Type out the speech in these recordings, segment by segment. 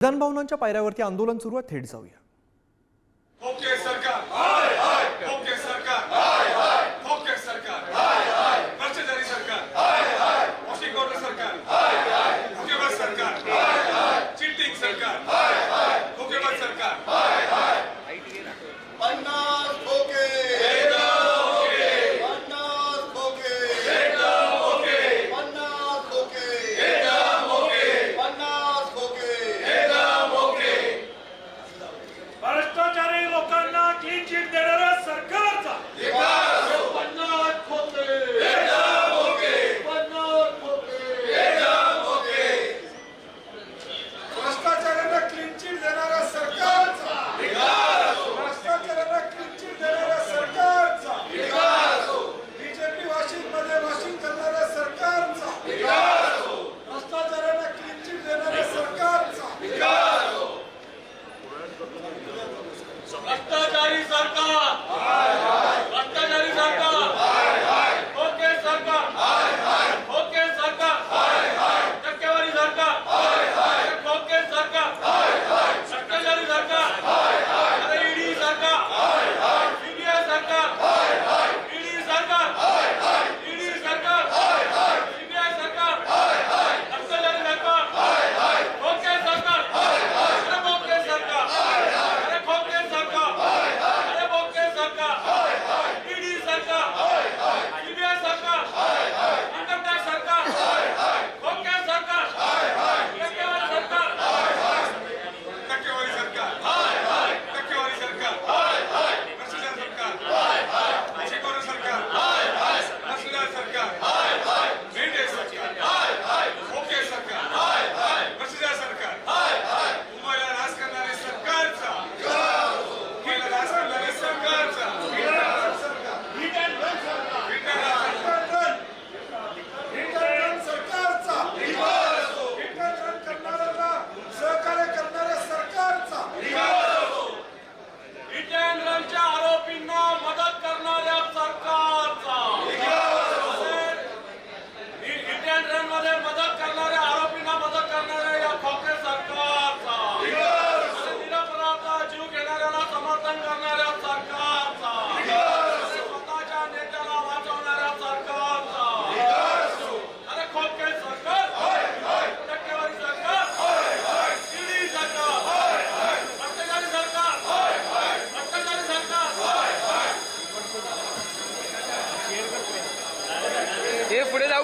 विधानभवनांच्या पायऱ्यावरती आंदोलन सुरू आहे थेट जाऊया. Egypt.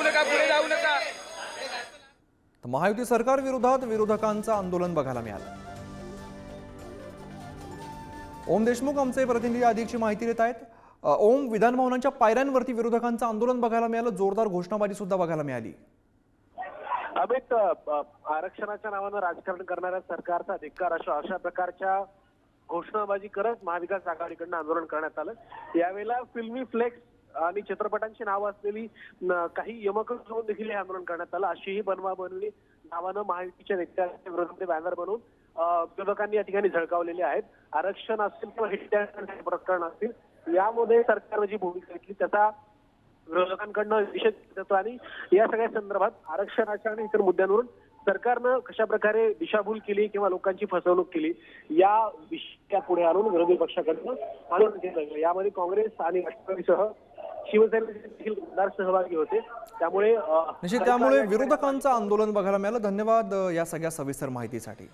नका पुढे जाऊ नका. महायुती सरकार विरोधात विरोधकांचं आंदोलन बघायला मिळालं. ओम देशमुख आमचे प्रतिनिधी अधिकची माहिती देत आहेत. ओम विधानभवनांच्या पायऱ्यांवरती विरोधकांचं आंदोलन बघायला मिळालं. जोरदार घोषणाबाजी सुद्धा बघायला मिळाली. अमित आरक्षणाच्या नावानं राजकारण करणाऱ्या सरकारचा धिक्कार अशा अशा प्रकारच्या घोषणाबाजी करत महाविकास आघाडीकडनं आंदोलन करण्यात आलं. यावेळेला फिल्मी फ्लेक्स आणि चित्रपटांची नावं असलेली काही यमक जोडून देखील हे आंदोलन करण्यात आलं. अशीही बनवाबनवी नावानं महायुतीच्या नेत्यांच्या विरोधामध्ये बॅनर बनवून विरोधकांनी या ठिकाणी झळकावलेले आहेत. आरक्षण असेल किंवा प्रकरण असतील यामध्ये सरकारनं जी भूमिका घेतली त्याचा विरोधकांकडनं निषेध जातो आणि या सगळ्या संदर्भात आरक्षणाच्या आणि इतर मुद्द्यांवरून सरकारनं कशा प्रकारे दिशाभूल केली किंवा लोकांची फसवणूक केली या विषया पुढे आणून विरोधी पक्षाकडनं आंदोलन केलं यामध्ये काँग्रेस आणि राष्ट्रवादीसह शिवसेनेचे सहभागी होते. त्यामुळे निश्चित त्यामुळे विरोधकांचं आंदोलन बघायला मिळालं. धन्यवाद या सगळ्या सविस्तर माहितीसाठी.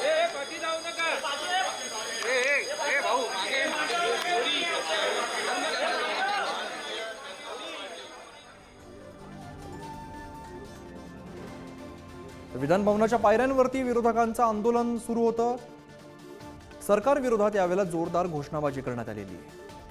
हे पाठी विधानभवनाच्या पायऱ्यांवरती विरोधकांचं आंदोलन सुरू होतं. सरकार विरोधात यावेळेला जोरदार घोषणाबाजी करण्यात आलेली आहे.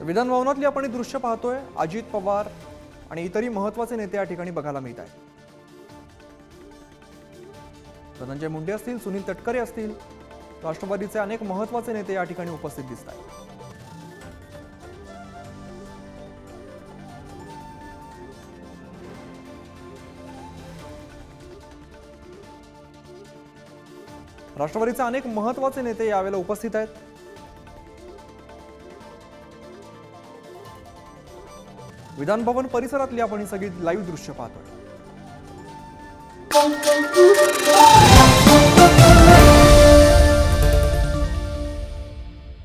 विधानभवनातली आपण दृश्य पाहतोय. अजित पवार आणि इतरही महत्त्वाचे नेते या ठिकाणी बघायला मिळत आहेत. धनंजय मुंडे असतील सुनील तटकरे असतील राष्ट्रवादीचे अनेक महत्त्वाचे नेते या ठिकाणी उपस्थित दिसत आहेत. राष्ट्रवादीचे अनेक महत्त्वाचे नेते यावेळेला उपस्थित आहेत. विधानभवन परिसरातली आपण ही सगळी लाईव्ह दृश्य पाहतोय.